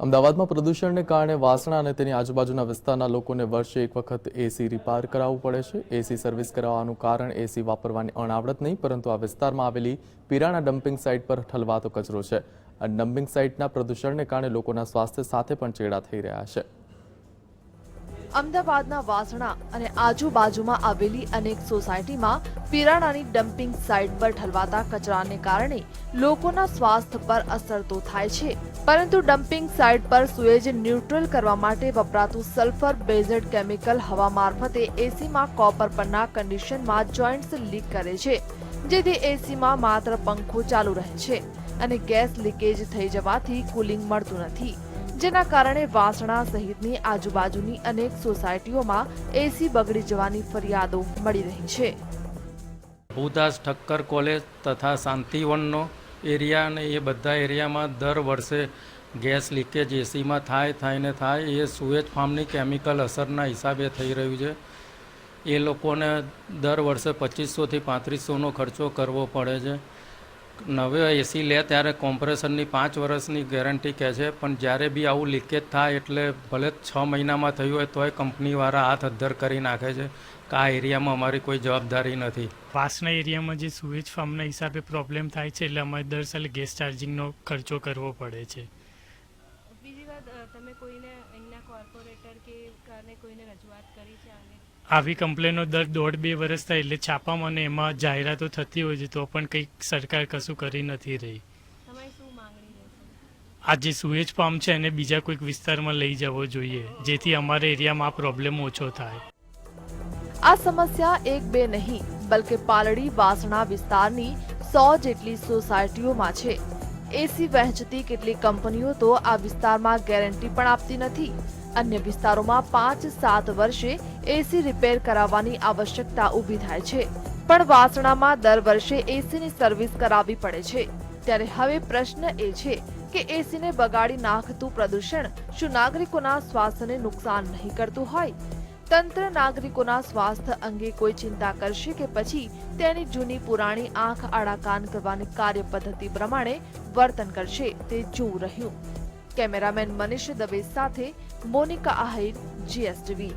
અમદાવાદમાં પ્રદૂષણને કારણે વાસણા અને તેની આજુબાજુના વિસ્તારના લોકોને વર્ષે એક વખત એસી રિપેર કરાવવું પડે છે. એસી સર્વિસ કરાવવાનું કારણ એસી વાપરવાની અણાવડત નહીં, પરંતુ આ વિસ્તારમાં આવેલી પીરાણા ડમ્પિંગ સાઇટ પર ઠલવાતો કચરો છે. આ ડમ્પિંગ સાઇટના પ્રદૂષણને કારણે લોકોના સ્વાસ્થ્ય સાથે પણ ચેડા થઈ રહ્યા છે. અમદાવાદના વાસણા અને આજુબાજુમાં આવેલી અનેક સોસાયટીમાં પીરાણાની ડમ્પિંગ સાઇટ પર ઠલવાતા કચરાને કારણે લોકોના સ્વાસ્થ્ય પર અસર તો થાય છે. પરંતુ ડમ્પિંગ સાઇટ પર સુએજ ન્યુટ્રલ કરવા માટે વપરાતું સલ્ફર બેઝડ કેમિકલ હવા મારફતે એસીમાં કોપર પરના કન્ડિશનમાં જોઈન્ટ્સ લીક કરે છે, જેથી એસીમાં માત્ર પંખો ચાલુ રહે છે અને ગેસ લીકેજ થઈ જવાથી કુલિંગ મળતું નથી. જેના કારણે વાસણા સહિતની આજુબાજુની અનેક સોસાયટીઓમાં એસી બગડી જવાની ફરિયાદો મળી રહી છે. ભૂદાસ ઠક્કર કોલેજ તથા શાંતિવનનો એરિયા અને એ બધા એરિયામાં દર વર્ષે ગેસ લીકેજ એસીમાં થાય થાય ને થાય એ સુએજ ફાર્મની કેમિકલ અસરના હિસાબે થઈ રહ્યું છે. એ લોકોને દર વર્ષે પચીસોથી પાંત્રીસોનો ખર્ચો કરવો પડે છે. નવે એસી લે ત્યારે કોમ્પ્રેસરની પાંચ વર્ષની ગેરંટી કહે છે પણ જ્યારે બી આવું લીકેજ થાય એટલે ભલે છ મહિનામાં થયું હોય તોય કંપનીવાળા હાથ અદ્ધર કરી નાખે છે કે આ એરિયામાં અમારી કોઈ જવાબદારી નથી. પાસના એરિયામાં જે સુએજ ફાર્મના હિસાબે પ્રોબ્લેમ થાય છે એટલે અમારે દર સાલે ગેસ ચાર્જિંગનો ખર્ચો કરવો પડે છે. બીજી વાત તમે કોઈને અહીંના કોર્પોરેટર કે કારણે કોઈને રજૂઆત કરી છે આને આવી કમ્પ્લેનો દર દોઢ બે વર્ષ થાય એટલે છાપામાં અને એમાં જાહેરાતો થતી હોય છે તો પણ કંઈક સરકાર કશું કરી નથી રહી. આ જે સુએજ ફાર્મ છે એને બીજા કોઈક વિસ્તારમાં લઈ જવો જોઈએ જેથી અમારા એરિયામાં આ પ્રોબ્લેમ ઓછો થાય. આ સમસ્યા એક બે નહીં બલકે પાલડી વાસણા વિસ્તારની સો જેટલી સોસાયટીઓમાં છે. એસી વહેંચતી કેટલીક કંપનીઓ તો આ વિસ્તારમાં ગેરંટી પણ આપતી નથી. અન્ય વિસ્તારોમાં પાંચ, સાત વર્ષે એસી રિપેર કરાવવાની આવશ્યકતા ઊભી થાય છે. પણ વાસણામાં દર વર્ષે એસીની સર્વિસ કરાવવી પડે છે. ત્યારે હવે પ્રશ્ન એ છે કે એસીને બગાડી નાખતું પ્રદૂષણ શું નાગરિકોના સ્વાસ્થ્યને નુકસાન નહીં કરતું હોય? તંત્ર નાગરિકોના સ્વાસ્થ્ય અંગે કોઈ ચિંતા કરશે કે પછી તેની જૂની પુરાણી આંખ આડા કાન કરવાની કાર્ય પદ્ધતિ પ્રમાણે વર્તન કરશે તે જોવું રહ્યું. કેમેરામેન મનીષ દવે સાથે મોનિકા આહિર જીએસટીવી.